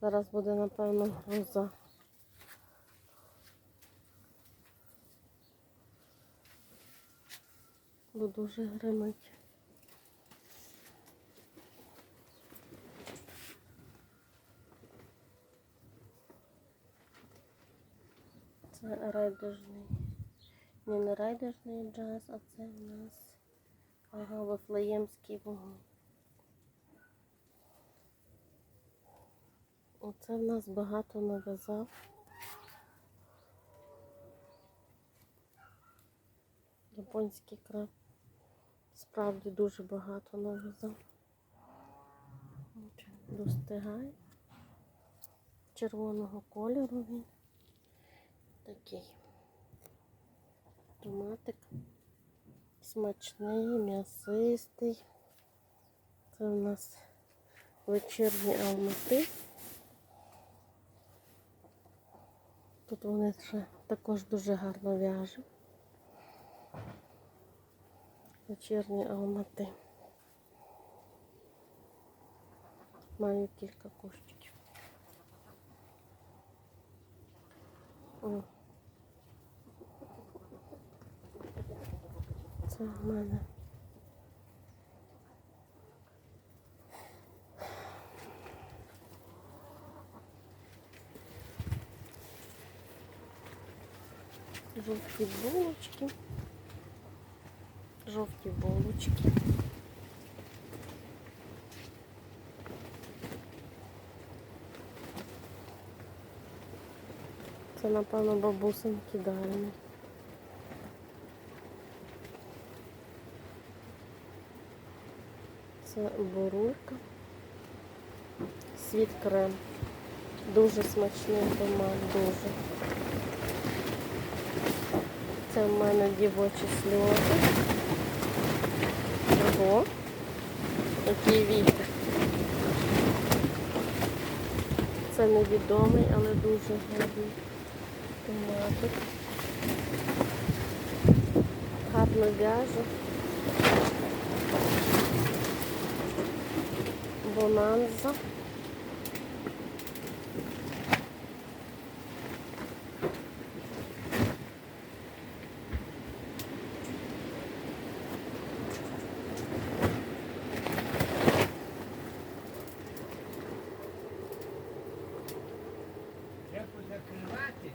Зараз буде, напевно, гроза. Бо дуже гримить. Це райдужний. Ні, не райдужний джаз, а це в нас ага, Вифлеємський вогонь. Оце в нас багато нав'язав. Японський краб. Справді дуже багато нав'язав. Достигає. Червоного кольору він. Такий. Томатик. Смачний, м'ясистий. Це у нас вечірні алмати. Тут вони ще також дуже гарно в'яжуть. Вечірні алмати. Маю кілька кущиків. О. Це в мене. Жовті булочки. Жовті булочки. Це, напевно, бабусинки дарені. Це бурулька. Світ крем. Дуже смачний томат, дуже. Це в мене дівочі сльози. Ого. Який вітер. Це невідомий, але дуже гарний томатик. Гарно в'яже. Бонанза. закривати.